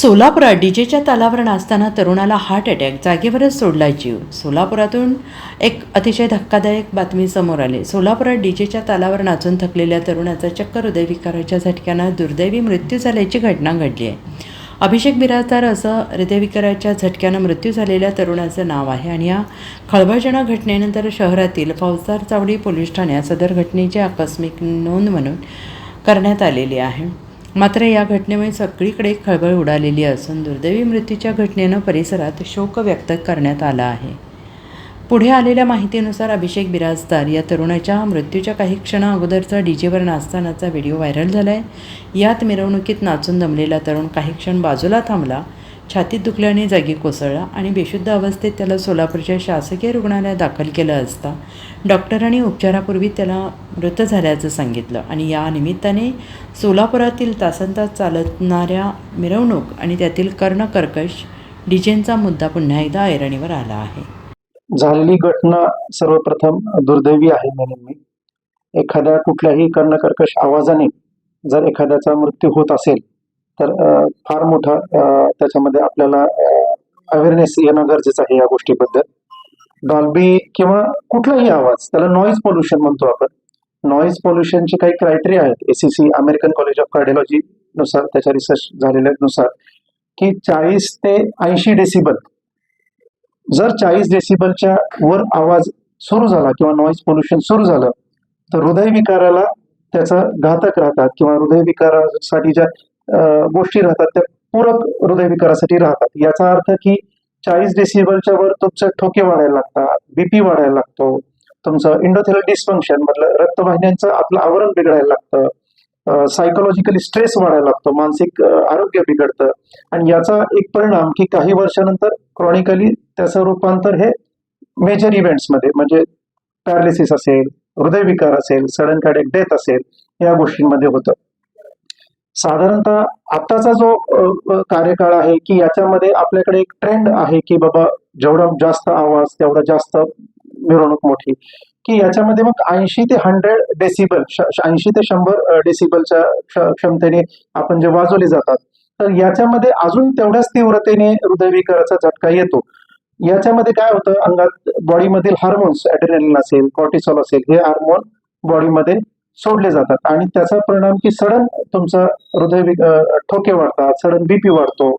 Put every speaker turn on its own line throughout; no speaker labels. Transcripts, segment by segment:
सोलापुरात डीजेच्या तालावर नाचताना तरुणाला हार्ट अटॅक जागेवरच सोडला जीव. सोलापुरातून एक अतिशय धक्कादायक बातमी समोर आली. सोलापुरात डीजेच्या तालावर नाचून थकलेल्या तरुणाचा चक्क हृदयविकाराच्या झटक्यानं दुर्दैवी मृत्यू झाल्याची घटना घडली आहे. अभिषेक बिराजदार असं हृदयविकाराच्या झटक्यानं मृत्यू झालेल्या तरुणाचं नाव आहे आणि या खळबळजनक घटनेनंतर शहरातील फौजदार चावडी पोलीस ठाण्यात सदर घटनेची आकस्मिक नोंद म्हणून करण्यात आलेली आहे. मात्र या घटनेमुळे सगळीकडे खळबळ उडालेली असून दुर्दैवी मृत्यूच्या घटनेनं परिसरात शोक व्यक्त करण्यात आला आहे. पुढे आलेल्या माहितीनुसार अभिषेक बिराजदार या तरुणाच्या मृत्यूच्या काही क्षणा अगोदरचा डीजेवर नाचतानाचा व्हिडिओ व्हायरल झाला आहे यात मिरवणुकीत नाचून दमलेला तरुण काही क्षण बाजूला थांबला. छातीत दुखल्याने जागी कोसळला आणि बेशुद्ध अवस्थेत त्याला सोलापूरच्या शासकीय रुग्णालयात दाखल केलं असता डॉक्टरांनी उपचारापूर्वी त्याला मृत झाल्याचं सांगितलं आणि या निमित्ताने सोलापुरातील तासनतास चालणाऱ्या मिरवणूक आणि त्यातील कर्णकर्कश डीजेंचा मुद्दा पुन्हा एकदा ऐरणीवर आला आहे.
झालेली घटना सर्वप्रथम दुर्दैवी आहे म्हणून मी. एखाद्या कुठल्याही कर्णकर्कश आवाजाने जर एखाद्याचा मृत्यू होत असेल तर फार मोठा त्याच्यामध्ये आपल्याला अवेअरनेस येणं गरजेचं आहे या गोष्टीबद्दल. डॉल्बी किंवा कुठलाही आवाज त्याला नॉईज पोल्युशन म्हणतो आपण. नॉईज पोल्युशनचे काही क्रायटेरिया आहेत. ACC American college of cardiology नुसार त्याच्या रिसर्च झालेल्यानुसार की चाळीस ते ऐंशी डेसिबल जर चाळीस डेसिबलच्या वर आवाज सुरू झाला किंवा नॉईज पोल्युशन सुरू झालं तर हृदयविकाराला त्याचा घातक राहतात किंवा हृदयविकारासाठी ज्या गोष्टी राहतात त्या पूरक हृदयविकारासाठी राहतात. याचा अर्थ की चाळीस डेसिबलच्या वर तुमचं ठोके वाढायला लागतात बीपी वाढायला लागतो तुमचं इंडोथेल डिस्फंक्शन म्हटलं रक्तवाहिन्यांचं आपलं आवरण बिघडायला लागतं सायकोलॉजिकली स्ट्रेस वाढायला लागतो मानसिक आरोग्य बिघडतं आणि याचा एक परिणाम की काही वर्षानंतर क्रॉनिकली त्याचं रूपांतर हे मेजर इव्हेंट्समध्ये म्हणजे पॅरालिसिस असेल हृदयविकार असेल सडन कार्डिक डेथ असेल या गोष्टींमध्ये होतं. साधारणतः आताचा जो कार्यकाळ आहे की याच्यामध्ये आपल्याकडे एक ट्रेंड आहे की बाबा जेवढा जास्त आवाज तेवढा जास्त मिरवणूक मोठी. की याच्यामध्ये मग ऐंशी ते हंड्रेड डेसिबल ऐंशी ते शंभर डेसिबलच्या क्षमतेने आपण जे वाजवले जातात तर याच्यामध्ये अजून तेवढ्याच तीव्रतेने हृदयविकाराचा झटका येतो. याच्यामध्ये काय होतं अंगात बॉडीमधील हार्मोन्स ऍड्रेनलिन असेल कॉर्टिसॉल असेल हे हार्मोन बॉडीमध्ये सोडले जातात. आणि त्याचा परिणाम की सडन तुमचा हृदय ठोके वाढतात सडन बीपी वाढतो.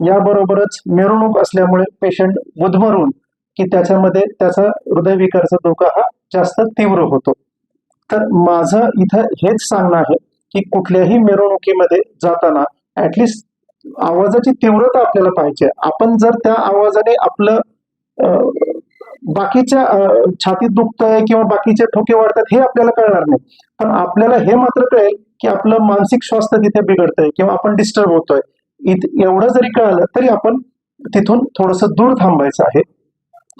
याबरोबरच मिरवणूक असल्यामुळे पेशंट बुधमरून की त्याच्यामध्ये त्याचा हृदयविकाराचा धोका हा जास्त तीव्र होतो. तर माझं इथं हेच सांगणं आहे की कुठल्याही मिरवणुकीमध्ये जाताना ऍटलिस्ट आवाजाची तीव्रता आपल्याला पाहिजे. आपण जर त्या आवाजाने आपलं बाकीच्या छातीत दुखतंय किंवा बाकीचे ठोके वाढतात हे आपल्याला कळणार नाही. पण आपल्याला हे मात्र कळेल की आपलं मानसिक स्वास्थ्य तिथे बिघडतंय किंवा आपण डिस्टर्ब होतोय. एवढं जरी कळालं तरी आपण तिथून थोडस दूर थांबायचं आहे.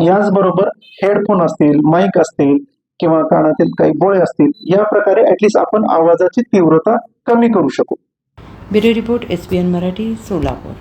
याचबरोबर हेडफोन असतील माईक असतील किंवा कानातील काही बोळे असतील या प्रकारे ऍटलिस्ट आपण आवाजाची तीव्रता कमी करू शकू.
Bureau report S P N Marathi Solapur.